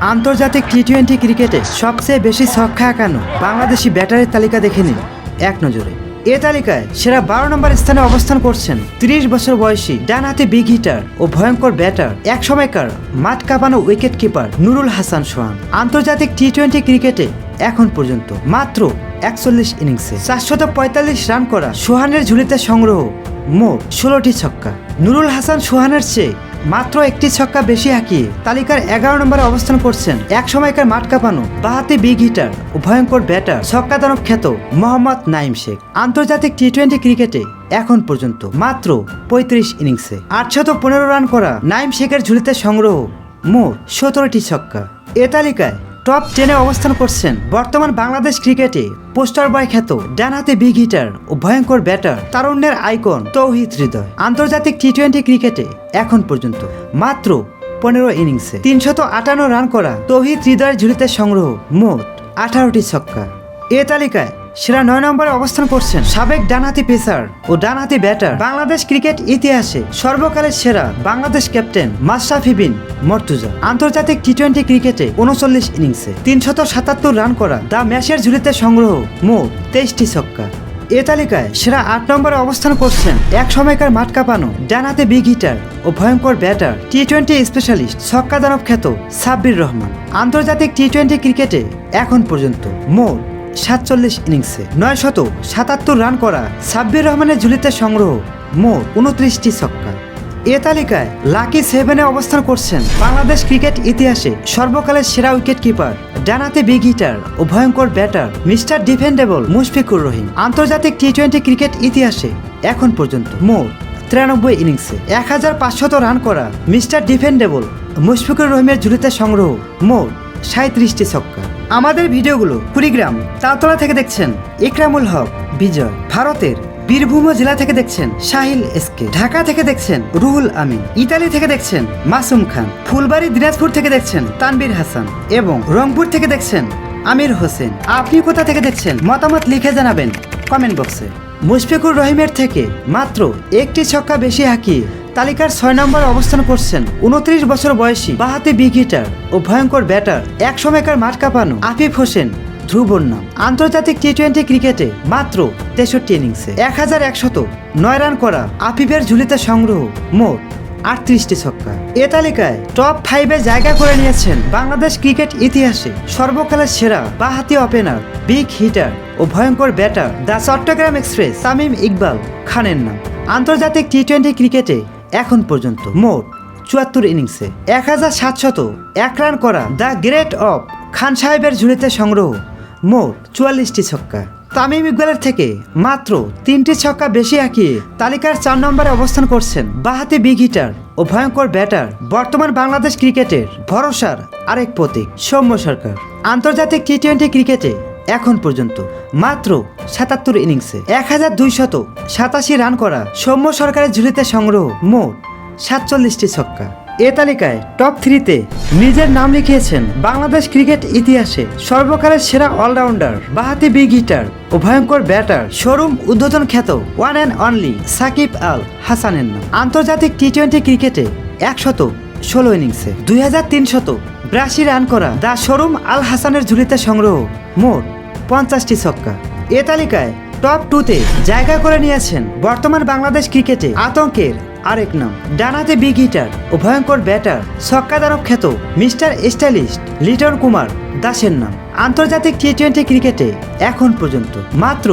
আন্তর্জাতিক T twenty ক্রিকেটে সবচেয়ে বেশি ছক্কা হাঁকানো বাংলাদেশি ব্যাটারের তালিকা দেখে নিন। এক নজরে। এ তালিকায় সেরা বারো নম্বর স্থানে অবস্থান করছেন তিরিশ বছর বয়সী ডান হাতে বিগ হিটার ও ভয়ঙ্কর ব্যাটার এক সময়কার মাঠ কাঁপানো উইকেট কিপার নুরুল হাসান সোহান। আন্তর্জাতিক টি টোয়েন্টি ক্রিকেটে এখন পর্যন্ত মাত্র একচল্লিশ ইনিংসে চারশত পঁয়তাল্লিশ রান করা সোহানের ঝুলিতে সংগ্রহ মোট ষোলোটি ছক্কা। নুরুল হাসান সোহানের চেয়ে মাত্র একটি ছক্কা বেশি হাঁকিয়ে তালিকার এগারো নম্বরে অবস্থান করছেন এক সময়কার মাঠ কাঁপানো বাহাতি বিগ হিটার ও ভয়ঙ্কর ব্যাটার ছক্কা দানব খ্যাত মোহাম্মদ নাইম শেখ। আন্তর্জাতিক টি টোয়েন্টি ক্রিকেটে এখন পর্যন্ত মাত্র পঁয়ত্রিশ ইনিংসে আটশত পনেরো রান করা নাইম শেখের ঝুলিতে সংগ্রহ মোট সতেরোটি ছক্কা। এ তালিকায় টপ টেনে অবস্থান করছেন বর্তমান বাংলাদেশ ক্রিকেটে পোস্টার বয় খ্যাত, ডানহাতে বিগ হিটার ও ভয়ঙ্কর ব্যাটার তারুণ্যের আইকন তৌহিদ হৃদয়। আন্তর্জাতিক টি টোয়েন্টি ক্রিকেটে এখন পর্যন্ত মাত্র পনেরো ইনিংসে তিনশত আটান্ন রান করা তৌহিদ হৃদয়ের ঝুলিতে সংগ্রহ মোট আঠারোটি ছক্কা। এ তালিকায় সেরা নয় নম্বরে অবস্থান করছেন সাবেক ডানহাতি পেসার ও ডানহাতি ব্যাটার বাংলাদেশ ক্রিকেট ইতিহাসে সর্বকালের সেরা বাংলাদেশ ক্যাপ্টেন মাশরাফি বিন মর্তুজা। আন্তর্জাতিক টি টোয়েন্টি ক্রিকেটে উনচল্লিশ ইনিংসে তিনশত সাতাত্তর রান করা দ্য ম্যাচের ঝুলিতে সংগ্রহ মোট তেইশটি ছক্কা। এ তালিকায় সেরা আট নম্বরে অবস্থান করছেন এক সময়কার মাঠ কাঁপানো ডানাতে বিগ হিটার ও ভয়ঙ্কর ব্যাটার টি টোয়েন্টি স্পেশালিস্ট ছক্কা দানব খ্যাত সাব্বির রহমান। আন্তর্জাতিক টি টোয়েন্টি ক্রিকেটে এখন পর্যন্ত মোট সাতচল্লিশ ইনিংসে নয় শত সাতাত্তর রান করা সাব্বির রহমানের ঝুলিতে সংগ্রহ মোট উনত্রিশটি ছক্কা। এ তালিকায় লাকি সেভেনে অবস্থান করছেন বাংলাদেশ ক্রিকেট ইতিহাসে সর্বকালের সেরা উইকেট কিপার ডানাতে বিগ হিটার ও ভয়ঙ্কর batter mister dependable Mushfiqur Rahim. আন্তর্জাতিক টি টোয়েন্টি ক্রিকেট ইতিহাসে এখন পর্যন্ত মোট তিরানব্বই ইনিংসে এক হাজার পাঁচশত রান করা মিস্টার ডিফেন্ডেবল মুশফিকুর রহিমের ঝুলিতে সংগ্রহ মোট সাঁত্রিশটি ছক্কা। আমাদের ভিডিওগুলো কুড়িগ্রাম তালতলা থেকে দেখছেন ইকরামুল হক, বিজয়, ভারতের বীরভূম জেলা থেকে দেখছেন শাহিল এসকে, ঢাকা থেকে দেখছেন রুহুল আমিন, ইতালি থেকে দেখছেন মাসুম খান, ফুলবাড়ি, দিনাজপুর থেকে দেখছেন তানবীর হাসান এবং রংপুর থেকে দেখছেন আমির হোসেন। আপনি কোথা থেকে দেখছেন? মতামত লিখে জানাবেন কমেন্ট বক্সে। মুশফিকুর রহিমের থেকে মাত্র একটি ছক্কা বেশি হাঁকিয়ে তালিকার ছয় নম্বর অবস্থান করছেন উনত্রিশ বছর বয়সী বাহাতে বিগ হিটার ও ভয়ঙ্কর ব্যাটার এক সময়কার মাঠ কাঁপানো আফিফ হোসেন ধ্রুবর নাম আন্তর্জাতিক টি টোয়েন্টি ক্রিকেটে মাত্র তেষট্টি ইনিংসে। এক হাজার একশত নয় রান করা আফিফের ঝুলিতে সংগ্রহ মোট আটত্রিশটি ছক্কা। এ তালিকায় টপ ফাইভে জায়গা করে নিয়েছেন বাংলাদেশ ক্রিকেট ইতিহাসে সর্বকালের সেরা বাহাতি ওপেনার, বিগ হিটার ও ভয়ঙ্কর batter the Chattogram express, Tamim Iqbal খানের নাম। আন্তর্জাতিক টি টোয়েন্টি ক্রিকেটে এখন পর্যন্ত মোট চুয়াত্তর ইনিংসে এক হাজার সাতশত এক রান করা দ্য গ্রেট অফ খান সাহেবের ঝুড়িতে সংগ্রহ মোট চুয়াল্লিশটি ছক্কা। তামিম ইকবালের থেকে মাত্র তিনটি ছক্কা বেশি আঁকিয়ে তালিকার চার নম্বরে অবস্থান করছেন বাহাতে বিগ হিটার ও ভয়ঙ্কর ব্যাটার বর্তমান বাংলাদেশ ক্রিকেটের ভরসার আরেক প্রতীক সৌম্য সরকার। আন্তর্জাতিক টি টোয়েন্টি ক্রিকেটে এখন পর্যন্ত মাত্র সাতাত্তর ইনিংসে এক হাজার দুইশত সাতাশি রান করা সৌম্য সরকারের ঝুলিতে সংগ্রহ মোট সাতচল্লিশটি ছক্কা। এ তালিকায় টপ থ্রিতে নিজের নাম লিখিয়েছেন বাংলাদেশ ক্রিকেট ইতিহাসে সর্বকালের সেরা অলরাউন্ডার, বাহাতি বিগ হিটার ও ভয়ঙ্কর ব্যাটার শোরুম উদ্বোধন খ্যাত one and only Shakib Al হাসানের নাম। আন্তর্জাতিক টি টোয়েন্টি ক্রিকেটে একশত ষোলো ইনিংসে দুই হাজার তিনশত বিরাশি রান করা দ্য শোরুম আল হাসানের ঝুলিতে সংগ্রহ মোট পঞ্চাশটি ছক্কা। এ তালিকায় টপ টুতে জায়গা করে নিয়েছেন বর্তমান বাংলাদেশ ক্রিকেটে আতঙ্কের আরেক নাম। ডানাতে বিগ হিটার ও ভয়ঙ্কর ব্যাটার ছক্কা দানব খ্যাত মিস্টার স্টাইলিস্ট লিটন কুমার দাসের নাম। আন্তর্জাতিক টি টোয়েন্টি ক্রিকেটে এখন পর্যন্ত মাত্র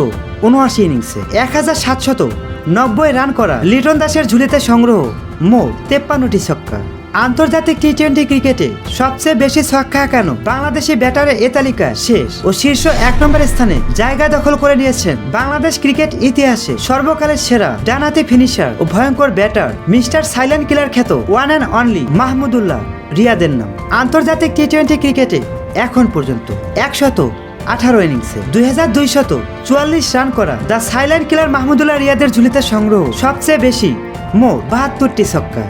উনআশি ইনিংসে এক হাজার সাতশত নব্বই রান করা লিটন দাসের ঝুলিতে সংগ্রহ মোট তেপ্পান্নটি ছক্কা। আন্তর্জাতিক টি টোয়েন্টি ক্রিকেটে সবচেয়ে বেশি ছক্কা কেন বাংলাদেশি ব্যাটারের এ তালিকা শেষ ও শীর্ষ এক নম্বর স্থানে জায়গা দখল করে নিয়েছেন বাংলাদেশ ক্রিকেট ইতিহাসে সর্বকালের সেরা ডানাতি ফিনিশার ও ভয়ঙ্কর ব্যাটার মিস্টার সাইলেন্ট কিলার খ্যাত ওয়ান অ্যান্ড অনলি মাহমুদুল্লাহ রিয়াদের নাম। আন্তর্জাতিক টি টোয়েন্টি ক্রিকেটে এখন পর্যন্ত একশত আঠারো ইনিংসে দুই হাজার দুইশত চুয়াল্লিশ রান করা দ্য সাইলেন্ট কিলার মাহমুদুল্লাহ রিয়াদের ঝুলিতে সংগ্রহ সবচেয়ে বেশি মোট বাহাত্তরটি ছক্কা।